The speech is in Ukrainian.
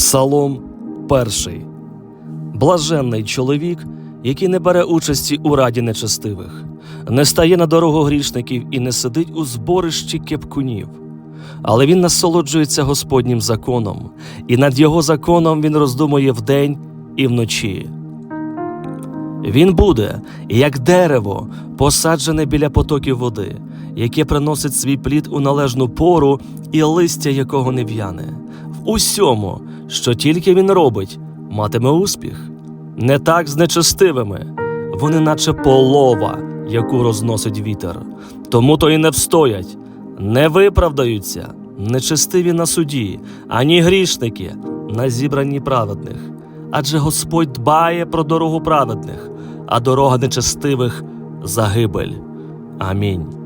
Псалом перший. Блаженний чоловік, який не бере участі у раді нечестивих, не стає на дорогу грішників і не сидить у зборищі кепкунів. Але він насолоджується Господнім законом, і над його законом він роздумує вдень і вночі. Він буде, як дерево, посаджене біля потоків води, яке приносить свій плід у належну пору, і листя якого не в'яне. В усьому, що тільки він робить, матиме успіх. Не так з нечестивими, вони наче полова, яку розносить вітер. Тому то і не встоять, не виправдаються, нечестиві на суді, ані грішники на зібранні праведних. Адже Господь дбає про дорогу праведних, а дорога нечестивих загибель. Амінь.